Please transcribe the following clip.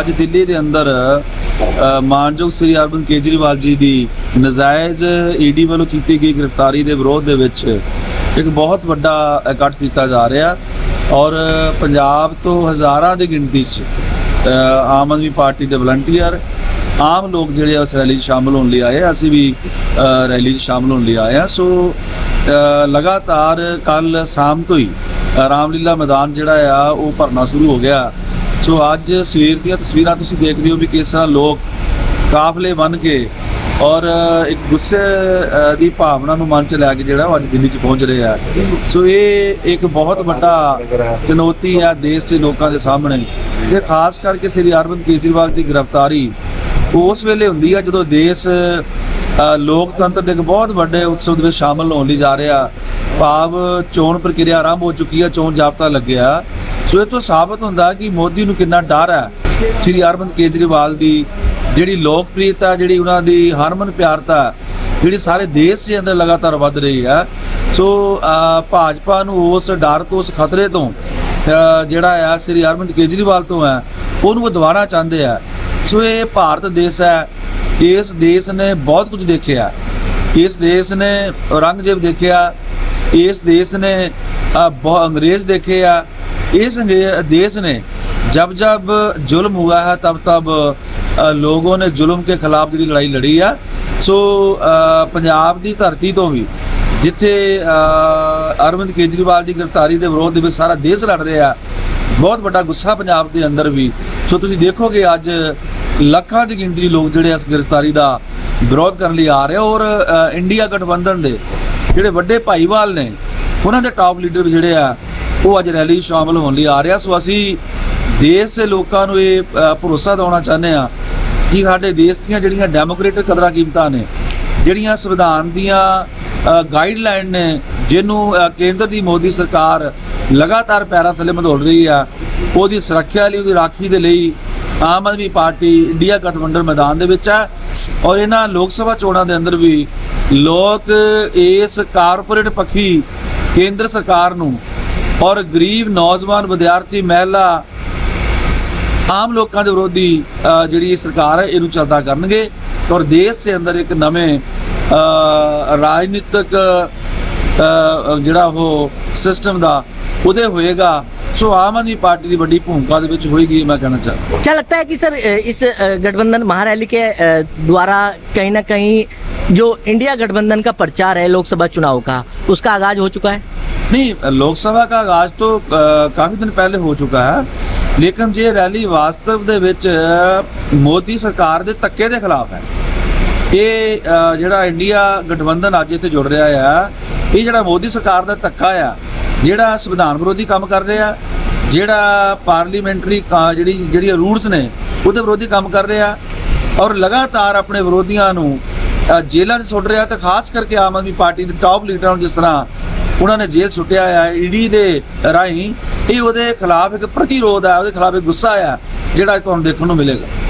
ਅੱਜ ਦਿੱਲੀ ਦੇ ਅੰਦਰ ਮਾਨਯੋਗ ਸ੍ਰੀ ਅਰਵਿੰਦ ਕੇਜਰੀਵਾਲ ਜੀ ਦੀ ਨਜਾਇਜ਼ ਈਡੀ ਵੱਲੋਂ ਕੀਤੀ ਗਈ ਗ੍ਰਿਫਤਾਰੀ ਦੇ ਵਿਰੋਧ ਦੇ ਵਿੱਚ ਇੱਕ ਬਹੁਤ ਵੱਡਾ ਇਕੱਠ ਕੀਤਾ ਜਾ ਰਿਹਾ ਔਰ ਪੰਜਾਬ ਤੋਂ ਹਜ਼ਾਰਾਂ ਦੀ ਗਿਣਤੀ 'ਚ ਆਮ ਆਦਮੀ ਪਾਰਟੀ ਦੇ ਵਲੰਟੀਅਰ, ਆਮ ਲੋਕ ਜਿਹੜੇ ਆ ਉਸ ਰੈਲੀ 'ਚ ਸ਼ਾਮਲ ਹੋਣ ਲਈ ਆਏ ਅਸੀਂ ਵੀ ਰੈਲੀ 'ਚ ਸ਼ਾਮਲ ਹੋਣ ਲਈ ਆਏ ਆ। ਸੋ ਲਗਾਤਾਰ ਕੱਲ ਸ਼ਾਮ ਤੋਂ ਹੀ ਰਾਮਲੀਲਾ ਮੈਦਾਨ ਜਿਹੜਾ ਆ, ਉਹ ਭਰਨਾ ਸ਼ੁਰੂ ਹੋ ਗਿਆ। ਸੋ ਅੱਜ ਸਵੇਰ ਦੀਆਂ ਤਸਵੀਰਾਂ ਤੁਸੀਂ ਦੇਖ ਰਹੇ ਹੋ ਵੀ ਕਿਸ ਤਰ੍ਹਾਂ ਲੋਕ ਕਾਫਲੇ ਬਣ ਕੇ ਔਰ ਇੱਕ ਗੁੱਸੇ ਦੀ ਭਾਵਨਾ ਨੂੰ ਮਨ ਚ ਲੈ ਕੇ ਜਿਹੜਾ ਉਹ ਅੱਜ ਦਿੱਲੀ ਚ ਪਹੁੰਚ ਰਹੇ ਆ। ਸੋ ਇਹ ਇੱਕ ਬਹੁਤ ਵੱਡਾ ਚੁਣੌਤੀ ਆ ਦੇਸ਼ ਦੇ ਲੋਕਾਂ ਦੇ ਸਾਹਮਣੇ ਤੇ ਖਾਸ ਕਰਕੇ ਸ੍ਰੀ ਅਰਵਿੰਦ ਕੇਜਰੀਵਾਲ ਦੀ ਗ੍ਰਿਫਤਾਰੀ। ਉਸ ਵੇਲੇ ਹੁੰਦੀ ਆ ਜਦੋਂ ਦੇਸ਼ ਲੋਕਤੰਤਰ ਦੇ ਇੱਕ ਬਹੁਤ ਵੱਡੇ ਉਤਸਵ ਦੇ ਵਿੱਚ ਸ਼ਾਮਲ ਹੋਣ ਲਈ ਜਾ ਰਿਹਾ। ਭਾਵ ਚੋਣ ਪ੍ਰਕਿਰਿਆ ਆਰੰਭ ਹੋ ਚੁੱਕੀ ਆ, ਚੋਣ ਜਾਬਤਾ ਲੱਗਿਆ। ਸੋ ਇਹ ਤੋਂ ਸਾਬਤ ਹੁੰਦਾ ਕਿ ਮੋਦੀ ਨੂੰ ਕਿੰਨਾ ਡਰ ਹੈ। ਸ੍ਰੀ ਅਰਵਿੰਦ ਕੇਜਰੀਵਾਲ ਦੀ ਜਿਹੜੀ ਲੋਕਪ੍ਰਿਯਤਾ, ਜਿਹੜੀ ਉਹਨਾਂ ਦੀ ਹਰਮਨ ਪਿਆਰਤਾ, ਜਿਹੜੀ ਸਾਰੇ ਦੇਸ਼ ਦੇ ਅੰਦਰ ਲਗਾਤਾਰ ਵੱਧ ਰਹੀ ਹੈ। ਸੋ ਭਾਜਪਾ ਨੂੰ ਉਸ ਡਰ ਤੋਂ, ਉਸ ਖਤਰੇ ਤੋਂ ਜਿਹੜਾ ਆ, ਸ੍ਰੀ ਅਰਵਿੰਦ ਕੇਜਰੀਵਾਲ ਤੋਂ ਹੈ, ਉਹਨੂੰ ਉਹ ਚਾਹੁੰਦੇ ਆ। ਸੋ ਇਹ ਭਾਰਤ ਦੇਸ਼ ਹੈ। ਇਸ ਦੇਸ਼ ਨੇ ਬਹੁਤ ਕੁਝ ਦੇਖਿਆ। ਇਸ ਦੇਸ਼ ਨੇ ਔਰੰਗਜ਼ੇਬ ਦੇਖਿਆ। ਇਸ ਦੇਸ਼ ਨੇ ਬਹੁ, ਅੰਗਰੇਜ਼ ਦੇਖੇ ਆ। ਇਸ अंगे- देश ने जब जब जुल्म हुआ है तब तब अ, लोगों ने जुल्म के खिलाफ ਜਿਹੜੀ ਲੜਾਈ ਲੜੀ ਆ ਸੋ ਅ, ਪੰਜਾਬ ਦੀ ਧਰਤੀ ਤੋਂ ਵੀ ਜਿੱਥੇ ਅ, ਅਰਵਿੰਦ ਕੇਜਰੀਵਾਲ ਦੀ ਗ੍ਰਿਫਤਾਰੀ ਦੇ ਵਿਰੋਧ ਦੇ ਵਿੱਚ ਸਾਰਾ ਦੇਸ਼ ਲੜ ਰਿਹਾ ਬਹੁਤ ਵੱਡਾ ਗੁੱਸਾ ਪੰਜਾਬ ਦੇ ਅੰਦਰ ਵੀ ਸੋ ਤੁਸੀਂ ਦੇਖੋਗੇ ਅੱਜ ਲੱਖਾਂ ਦੀ ਗਿਣਤੀ ਲੋਕ ਜਿਹੜੇ ਇਸ ਗ੍ਰਿਫਤਾਰੀ ਦਾ ਵਿਰੋਧ ਕਰਨ ਲਈ ਆ ਰਹੇ ਔਰ ਅ, ਇੰਡੀਆ ਗਠਬੰਧਨ ਦੇ ਜਿਹੜੇ ਵੱਡੇ ਭਾਈਵਾਲ ਨੇ ਉਹਨਾਂ ਦੇ ਟਾਪ ਲੀਡਰ ਵੀ ਜਿਹੜੇ ਆ ਉਹ ਅੱਜ ਰੈਲੀ 'ਚ ਸ਼ਾਮਲ ਹੋਣ ਲਈ ਆ ਰਿਹਾ। ਸੋ ਅਸੀਂ ਦੇਸ਼ ਦੇ ਲੋਕਾਂ ਨੂੰ ਇਹ ਭਰੋਸਾ ਦਿਵਾਉਣਾ ਚਾਹੁੰਦੇ ਆ ਕਿ ਸਾਡੇ ਦੇਸ਼ ਦੀਆਂ ਜਿਹੜੀਆਂ ਡੈਮੋਕ੍ਰੇਟਿਕ ਕਦਰਾਂ ਕੀਮਤਾਂ ਨੇ, ਜਿਹੜੀਆਂ ਸੰਵਿਧਾਨ ਦੀਆਂ ਗਾਈਡਲਾਈਨ ਨੇ, ਜਿਹਨੂੰ ਕੇਂਦਰ ਦੀ ਮੋਦੀ ਸਰਕਾਰ ਲਗਾਤਾਰ ਪੈਰਾਂ ਥੱਲੇ ਮਧੋੜ ਰਹੀ ਆ, ਉਹਦੀ ਸੁਰੱਖਿਆ ਲਈ, ਉਹਦੀ ਰਾਖੀ ਦੇ ਲਈ ਆਮ ਆਦਮੀ ਪਾਰਟੀ ਇੰਡੀਆ ਗਠਬੰਧਨ ਮੈਦਾਨ ਦੇ ਵਿੱਚ ਹੈ ਔਰ ਇਹਨਾਂ ਲੋਕ ਸਭਾ ਚੋਣਾਂ ਦੇ ਅੰਦਰ ਵੀ ਲੋਕ ਇਸ ਕਾਰਪੋਰੇਟ ਪੱਖੀ ਕੇਂਦਰ ਸਰਕਾਰ ਨੂੰ ਔਰ ਗਰੀਬ ਨੌਜਵਾਨ ਵਿਦਿਆਰਥੀ ਮਹਿਲਾ ਆਮ ਲੋਕਾਂ ਦੇ ਵਿਰੋਧੀ ਜਿਹੜੀ ਸਰਕਾਰ ਹੈ, ਇਹਨੂੰ ਚੱਲਦਾ ਕਰਨਗੇ। ਔਰ ਦੇਸ਼ ਦੇ ਅੰਦਰ ਇੱਕ ਨਵੇਂ ਰਾਜਨੀਤਿਕ ਜਿਹੜਾ ਉਹ ਸਿਸਟਮ ਦਾ ਉਦੇ ਹੋਏਗਾ ਸੋ ਆਮ ਆਦਮੀ ਪਾਰਟੀ ਦੀ ਵੱਡੀ ਭੂਮਿਕਾ ਦੇ ਵਿੱਚ ਹੋਏਗੀ ਮੈਂ ਕਹਿਣਾ ਚਾਹੁੰਦਾ क्या लगता है कि सर अ, इस अ, गठबंधन महारैली के अ, द्वारा कहीं ना कहीं जो इंडिया गठबंधन का प्रचार है लोकसभा चुनाव का उसका आगाज हो चुका है नहीं लोकसभा का आगाज तो अ, काफी दिन पहले हो चुका है ਲੇਕਿਨ ਜੇ ਰੈਲੀ ਵਾਸਤਵ ਦੇ ਵਿੱਚ ਮੋਦੀ ਸਰਕਾਰ ਦੇ ਧੱਕੇ ਦੇ ਖਿਲਾਫ ਹੈ ਇਹ ਅ, ਜਿਹੜਾ ਇੰਡੀਆ ਗਠਬੰਧਨ ਅੱਜ ਇੱਥੇ ਜੁੜ ਰਿਹਾ ਆ ਇਹ ਜਿਹੜਾ ਮੋਦੀ ਸਰਕਾਰ ਦਾ ਧੱਕਾ ਆ, ਜਿਹੜਾ ਸੰਵਿਧਾਨ ਵਿਰੋਧੀ ਕੰਮ ਕਰ ਰਿਹਾ, ਜਿਹੜਾ ਪਾਰਲੀਮੈਂਟਰੀ ਕਾ- ਜਿਹੜੀ ਜਿਹੜੀ ਰੂਲਸ ਨੇ, ਉਹਦੇ ਵਿਰੋਧੀ ਕੰਮ ਕਰ ਰਿਹਾ ਔਰ ਲਗਾਤਾਰ ਆਪਣੇ ਵਿਰੋਧੀਆਂ ਨੂੰ ਜੇਲ੍ਹਾਂ 'ਚ ਸੁੱਟ ਰਿਹਾ ਤੇ ਖਾਸ ਕਰਕੇ ਆਮ ਆਦਮੀ ਪਾਰਟੀ ਦੇ ਟਾਪ ਲੀਡਰਾਂ ਨੂੰ ਜਿਸ ਤਰ੍ਹਾਂ ਉਹਨਾਂ ਨੇ ਜੇਲ੍ਹ ਸੁੱਟਿਆ ਆ ਈਡੀ ਦੇ ਰਾਹੀਂ, ਇਹ ਉਹਦੇ ਖਿਲਾਫ ਇੱਕ ਪ੍ਰਤੀਰੋਧ ਆ, ਉਹਦੇ ਖਿਲਾਫ ਇੱਕ ਗੁੱਸਾ ਆ, ਜਿਹੜਾ ਤੁਹਾਨੂੰ ਦੇਖਣ ਨੂੰ ਮਿਲੇਗਾ।